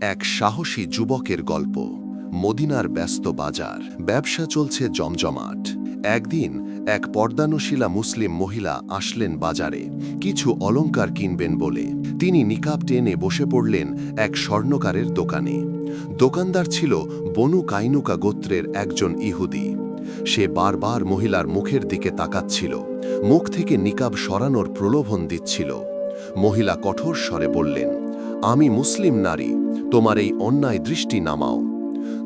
এক সাহসী যুবকের গল্প। মদিনার ব্যস্ত বাজার। ব্যবসা চলছে জমজমাট। একদিন এক পর্দানুশীলা মুসলিম মহিলা আসলেন বাজারে। কিছু অলংকার কিনবেন বলে। তিনি নিকাব টেনে বসে পড়লেন এক স্বর্ণকারের দোকানে। দোকানদার ছিল বনু কাইনুকা গোত্রের একজন ইহুদি। সে বারবার মহিলার মুখের দিকে তাকাচ্ছিল। মুখ থেকে নিকাব সরানোর প্রলোভন দিচ্ছিল। মহিলা কঠোর স্বরে বললেন আমি মুসলিম নারী, তোমার এই অন্যায় দৃষ্টি নামাও।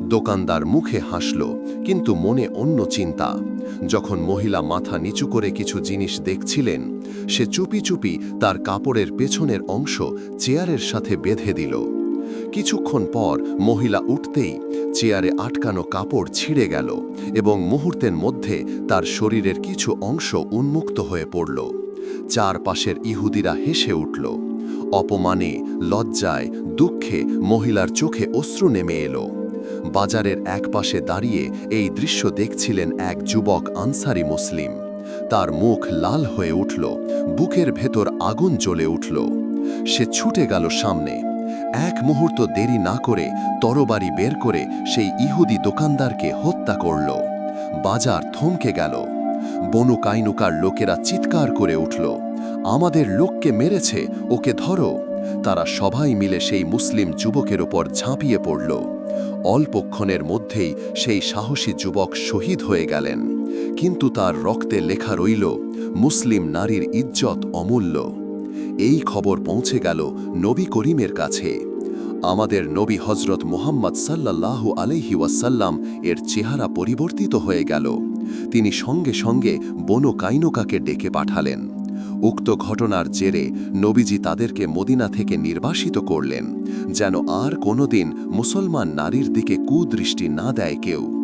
দোকানদার মুখে হাসল, কিন্তু মনে অন্য চিন্তা। যখন মহিলা মাথা নিচু করে কিছু জিনিস দেখছিলেন, সে চুপি চুপি তার কাপড়ের পেছনের অংশ চেয়ারের সাথে বেঁধে দিল। কিছুক্ষণ পর মহিলা উঠতেই চেয়ারে আটকানো কাপড় ছিঁড়ে গেল এবং মুহূর্তের মধ্যে তার শরীরের কিছু অংশ উন্মুক্ত হয়ে পড়ল। চারপাশের ইহুদিরা হেসে উঠল। অপমানে, লজ্জায়, দুঃখে মহিলার চোখে অশ্রু নেমে এলো। বাজারের একপাশে দাঁড়িয়ে এই দৃশ্য দেখছিলেন এক যুবক আনসারি মুসলিম। তার মুখ লাল হয়ে উঠল, বুকের ভেতর আগুন জ্বলে উঠল। সে ছুটে গেল সামনে। এক মুহূর্ত দেরি না করে তরবারি বের করে সেই ইহুদি দোকানদারকে হত্যা করল। বাজার থমকে গেল। বনু কাইনুকার লোকেরা চিৎকার করে উঠল। আমাদের লোককে মেরেছে, ওকে ধরো। তারা সবাই মিলে সেই মুসলিম যুবকের ওপর ঝাঁপিয়ে পড়ল। অল্পক্ষণের মধ্যেই সেই সাহসী যুবক শহীদ হয়ে গেলেন। কিন্তু তার রক্তে লেখা রইল, মুসলিম নারীর ইজ্জত অমূল্য। এই খবর পৌঁছে গেল নবী করিমের কাছে। আমাদের নবী হজরত মোহাম্মদ সাল্লাল্লাহু আলাইহি ওয়াসাল্লাম এর চেহারা পরিবর্তিত হয়ে গেল। তিনি সঙ্গে সঙ্গে বনু কাইনুকাকে ডেকে পাঠালেন। উক্ত ঘটনার জেরে নবীজি তাদেরকে মদিনা থেকে নির্বাসিত করলেন, যেন আর কোনোদিন মুসলমান নারীর দিকে কুদৃষ্টি না দেয় কেউ।